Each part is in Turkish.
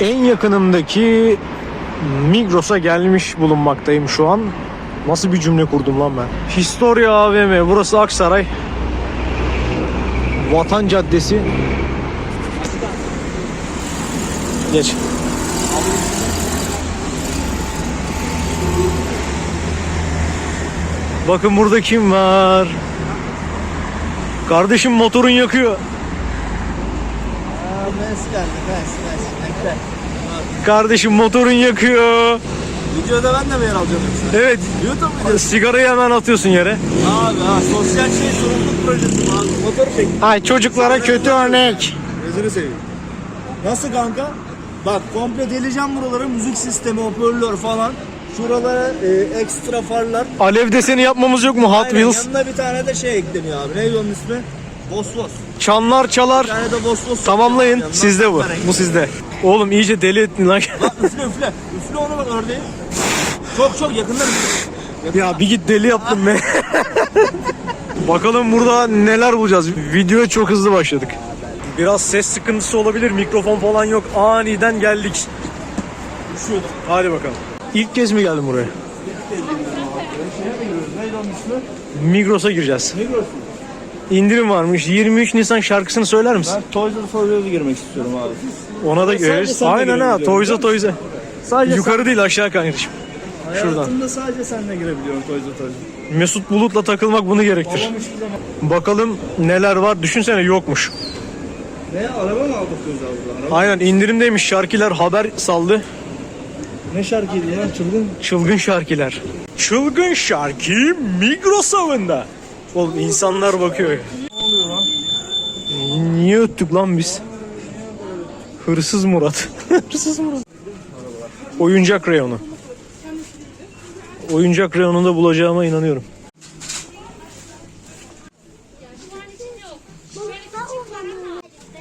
En yakınımdaki Migros'a gelmiş bulunmaktayım şu an. Nasıl bir cümle kurdum lan ben? Historia AVM, burası Aksaray. Vatan Caddesi. Geç. Bakın burada kim var? Kardeşim motorun yakıyor. Kardeşim motorun yakıyor. Videoda ben de mi yer alacağım yoksa? Evet. YouTube videosu. Sigarayı hemen atıyorsun yere. Abi ha sosyal şey sorumluluk projesi abi. Motor çek. Ay çocuklara kötü örnek. Gözünü seveyim. Nasıl kanka? Bak komple deleceğim buraları. Müzik sistemi, hoparlör falan. Şuralara e, ekstra farlar. Alev deseni yapmamız yok mu Hot Aynen, Wheels? Yanına bir tane de şey ekleniyor abi. Neydi onun ismi? Bosfos. Çanlar çalar. Bir tane de Bosfos. Tamamlayın. Yanına Sizde bu. Bu sizde. Oğlum iyice deli ettin lan. Bak üfle üfle. Üfle onu bak örneğin. Çok çok yakında. ya bir git deli yaptın be. Bakalım burada neler bulacağız. Videoya çok hızlı başladık. Biraz ses sıkıntısı olabilir. Mikrofon falan yok. Aniden geldik. Üşüyordum. Hadi bakalım. İlk kez mi geldin buraya? Migros'a gireceğiz. İndirim varmış. 23 Nisan şarkısını söyler misin? Ben Toys R Us'a girmek istiyorum abi. Ona da sen de Aynen ha. biliyor Toyza. Sadece Yukarı değil aşağı kardeşim. Şuradan. Hayatımda sadece seninle girebiliyorum Toys R Us'a. Mesut Bulut'la takılmak bunu gerektirir. Babam hiçbir zaman... Bakalım neler var. Düşünsene yokmuş. Ne araba mı aldık Toys R Us'a? Araba... Aynen indirimdeymiş. Şarkiler haber saldı. Ne şarkıydı lan çılgın? Çılgın şarkiler. Çılgın şarkı Migros avında. Oğlum insanlar bakıyor. Ne oluyor lan? Niye öttük lan biz? Hırsız Murat. Hırsız Murat. Oyuncak reyonu. Oyuncak reyonunda bulacağıma inanıyorum.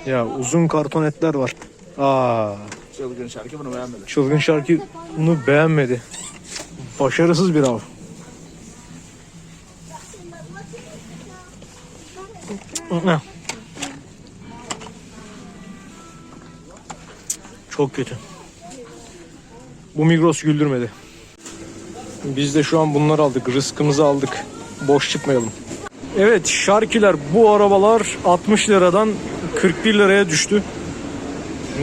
Ya uzun kartonetler var. Aa, Çılgın şarkı bunu beğenmedim. çılgın şarkı bunu beğenmedi. Başarısız bir av. Çok kötü. Bu Migros güldürmedi. Biz de şu an bunları aldık. Rızkımızı aldık. Boş çıkmayalım. Evet şarkiler bu arabalar 60 liradan 41 liraya düştü.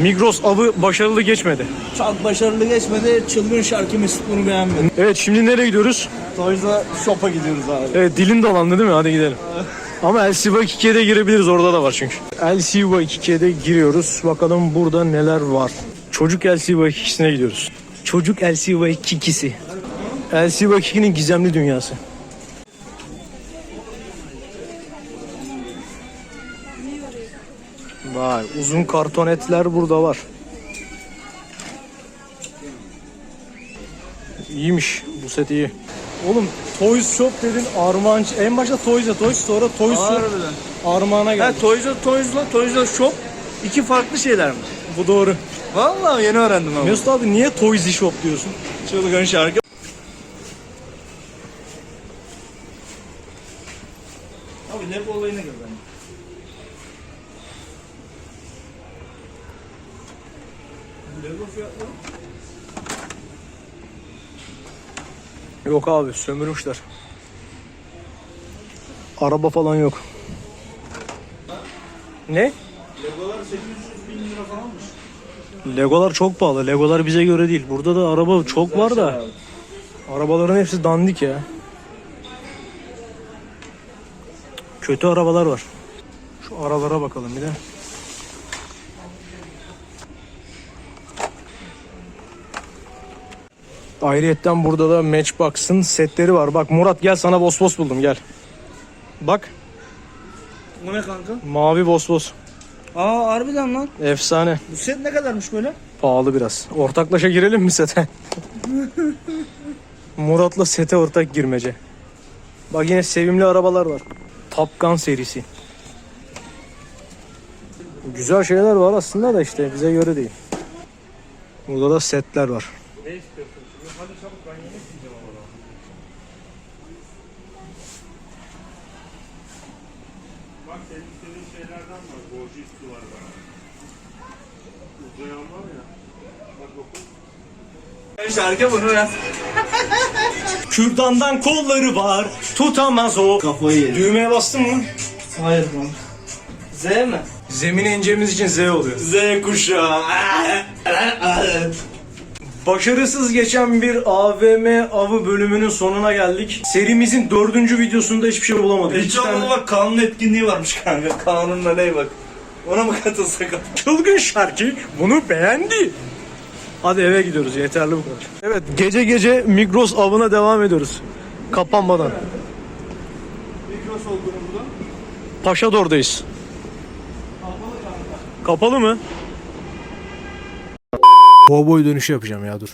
Migros avı başarılı geçmedi. Çok başarılı geçmedi. Çılgın şarkı Mesut bunu beğenmedi. Evet şimdi nereye gidiyoruz? Toys R Shop'a gidiyoruz abi. Evet dilin dolandı değil mi? Hadi gidelim. Ama LCV 2'ye de girebiliriz. Orada da var çünkü. LCV 2'ye de giriyoruz. Bakalım burada neler var. Çocuk LCV 2'sine gidiyoruz. Çocuk LCV 2'si. LCV 2'nin gizemli dünyası. Vay uzun kartonetler burada var. İyiymiş bu set iyi. Oğlum Toys Shop dedin Armağan en başta Toys'a Toys sonra Toys. Armağan'a Ha geldi. Toys R Toys'la Toys R Shop iki farklı şeyler mi? Bu doğru. Vallahi yeni öğrendim ama. Mesut abi niye Toys Shop diyorsun? Çılgın şarkı. Abi Lego olayına gir bence. Fiyatları Yok abi sömürmüşler. Araba falan yok. Ne? Legolar 800 bin lira falanmış. Legolar çok pahalı. Legolar bize göre değil. Burada da araba çok var da. Arabaların hepsi dandik ya. Kötü arabalar var. Şu aralara bakalım bir de. Ayrıyetten burada da Matchbox'ın setleri var. Bak Murat gel sana Vos Vos buldum gel. Bak Bu ne kanka? mavi Vos Vos. Aa harbiden lan. Efsane. Bu set ne kadarmış böyle? Pahalı biraz. Ortaklaşa girelim mi sete? Murat'la sete ortak girmece. Bak yine sevimli arabalar var. Top Gun serisi. Güzel şeyler var aslında da işte bize göre değil. Burada da setler var. Ne istiyorsun şimdi? Hadi çabuk ben yemek yiyeceğim ama. Bak senin istediğin şeylerden var bana. Uzayan var ya. Bak okul. Şarkı bunu ya. Kürdandan kolları var. Tutamaz o. Kafayı. Düğmeye bastın mı? Hayır lan. Z mi? Zemine ineceğimiz için Z oluyor. Z kuşağı. Başarısız geçen bir AVM avı bölümünün sonuna geldik. Serimizin dördüncü videosunda hiçbir şey bulamadık. Hiç tane bak kanun etkinliği varmış kanka. Kanunla ne bak. Ona mı katılsak? çılgın şarkı bunu beğendi. Hadi eve gidiyoruz yeterli bu kadar. Evet gece gece Migros avına devam ediyoruz. Kapanmadan. Mikros olduğunu burada. Paşador'dayız. Kapalı mı? Kovboy dönüşü yapacağım ya dur.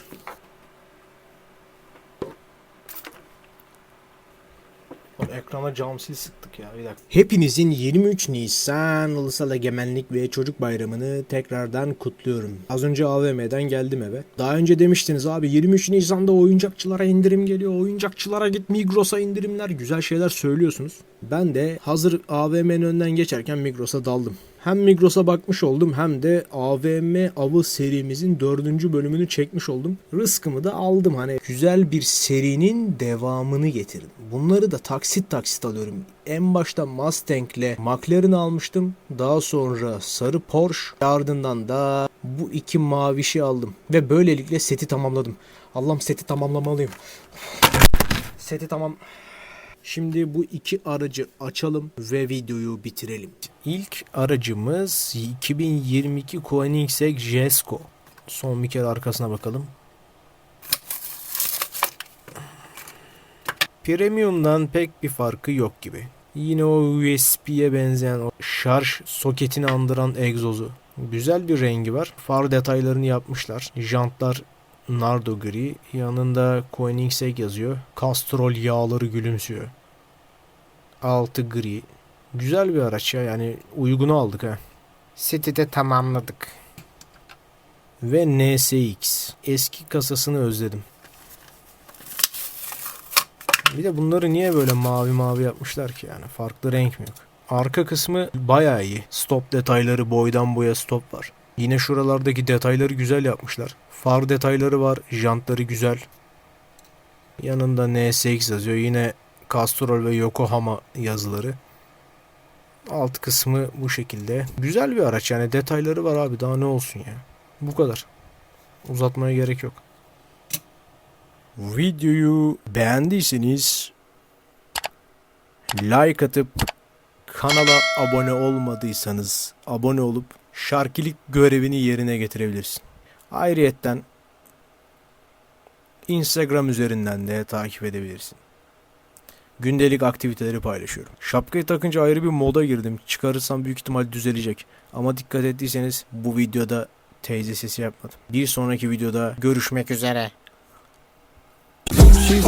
Ekrana cam sıktık ya bir dakika. Hepinizin 23 Nisan Ulusal Egemenlik ve Çocuk Bayramı'nı tekrardan kutluyorum. Az önce AVM'den geldim eve. Daha önce demiştiniz abi 23 Nisan'da oyuncakçılara indirim geliyor. Oyuncakçılara git Migros'a indirimler. Güzel şeyler söylüyorsunuz. Ben de hazır AVM'nin önünden geçerken Migros'a daldım. Hem Migros'a bakmış oldum hem de AVM avı serimizin dördüncü bölümünü çekmiş oldum. Rızkımı da aldım. Hani güzel bir serinin devamını getirdim. Bunları da taksit taksit alıyorum. En başta Mustang'le McLaren'ı almıştım. Daha sonra sarı Porsche. Ardından da bu iki mavişi aldım. Ve böylelikle seti tamamladım. Allah'ım seti tamamlamalıyım. Seti tamam. Şimdi bu iki aracı açalım ve videoyu bitirelim. İlk aracımız 2022 Koenigsegg Jesko. Son bir kere arkasına bakalım. Premium'dan pek bir farkı yok gibi. Yine o USB'ye benzeyen o şarj soketini andıran egzozu. Güzel bir rengi var. Far detaylarını yapmışlar. Jantlar Nardo gri. Yanında Koenigsegg yazıyor. Castrol yağları gülümsüyor. Altı gri. Güzel bir araç ya yani uygunu aldık ha. Seti de tamamladık. Ve NSX. Eski kasasını özledim. Bir de bunları niye böyle mavi mavi yapmışlar ki yani farklı renk mi yok? Arka kısmı bayağı iyi. Stop detayları boydan boya stop var. Yine şuralardaki detayları güzel yapmışlar. Far detayları var, jantları güzel. Yanında NSX yazıyor. Yine Castrol ve Yokohama yazıları. Alt kısmı bu şekilde. Güzel bir araç yani detayları var abi daha ne olsun ya. Bu kadar. Uzatmaya gerek yok. Videoyu beğendiyseniz like atıp kanala abone olmadıysanız abone olup şarkilik görevini yerine getirebilirsin. Ayrıyetten Instagram üzerinden de takip edebilirsin. Gündelik aktiviteleri paylaşıyorum. Şapkayı takınca ayrı bir moda girdim. Çıkarırsam büyük ihtimal düzelecek. Ama dikkat ettiyseniz bu videoda teyze sesi yapmadım. Bir sonraki videoda görüşmek üzere. She